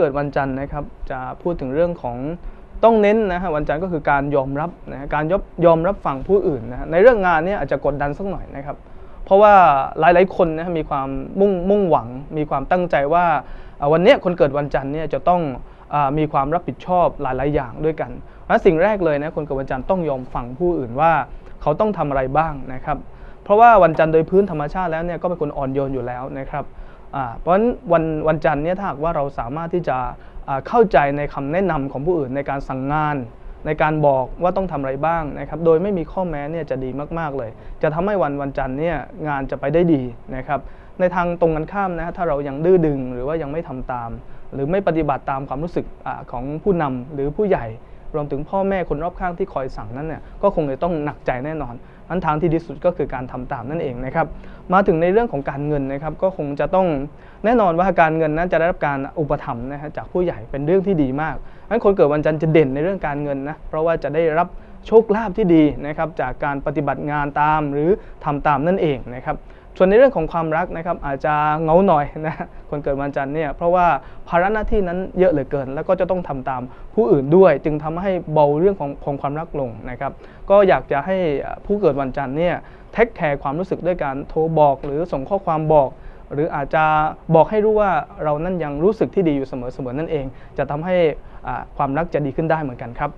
เกิดวันจันทร์นะครับ จะพูดถึงเรื่องของต้องเน้นนะฮะวันจันทร์ก็คือการยอมรับนะการยอยอมรับฟังผู้อื่นนะในเรื่องงานเนี่ยอาจจะกดดันสักหน่อยนะครับ เพราะว่าหลายๆคนนะมีความมุ่งมุ่งหวัง มีความตั้งใจว่าวันนี้คนเกิดวันจันทร์เนี่ยจะต้องอมีความรับผิดชอบหลาย ๆ อย่างด้วยกันและสิ่งแรกเลยนะคนเกิดวันจันทร์ต้องยอมฟังผู้อื่นว่าเขาต้องทำอะไรบ้างนะครับ เพราะว่าวันจันทร์โดยพื้นธรรมชาติแล้วเนี่ยก็เป็นคนอ่อนโยนอยู่แล้วนะครับ เพราะฉะนั้นวันวันจันทร์เนี่ยถ้าหากว่าเราสามารถที่จะเข้าใจในคำแนะนำของผู้อื่นในการสั่งงาน ในการบอกว่าต้องทำอะไรบ้างนะครับ โดยไม่มีข้อแม้เนี่ยจะดีมากๆเลย จะทำให้วันวันจันทร์เนี่ยงานจะไปได้ดีนะครับในทางตรงกันข้ามนะฮะถ้าเรายังดื้อดึงหรือว่ายังไม่ทำตาม หรือไม่ปฏิบัติตามความรู้สึกอของผู้นำหรือผู้ใหญ่ รวมถึงพ่อแม่คนรอบข้างที่คอยสั่งนั้นเนี่ยก็คงจะต้องหนักใจแน่นอนอันทางที่ดีสุดก็คือการทำตามนั่นเองนะครับมาถึงในเรื่องของการเงินนะครับก็คงจะต้องแน่นอนว่าการเงินนั้นจะได้รับการอุปถัมภ์นะฮะจากผู้ใหญ่เป็นเรื่องที่ดีมากงั้นคนเกิดวันจันทร์จะเด่นในเรื่องการเงินนะเพราะว่าจะได้รับโชคลาภที่ดีนะครับจากการปฏิบัติงานตามหรือทำตามนั่นเองนะครับ ส่วนในเรื่องของความรักนะครับอาจจะเงาหน่อยนะคนเกิดวันจันทร์เนี่ยเพราะว่าภาระหน้าที่นั้นเยอะเหลือเกิน แล้วก็จะต้องทำตามผู้อื่นด้วย จึงทำให้เบาเรื่องของของความรักลงนะครับก็อยากจะให้ผู้เกิดวันจันทร์เนี่ยเทคแคร์ความรู้สึกด้วยการโทรบอก หรือส่งข้อความบอกหรืออาจจะบอกให้รู้ว่าเรานั้นยังรู้สึกที่ดีอยู่เสมอๆนั่นเอง จะทำให้ความรักจะดีขึ้นได้เหมือนกันครับ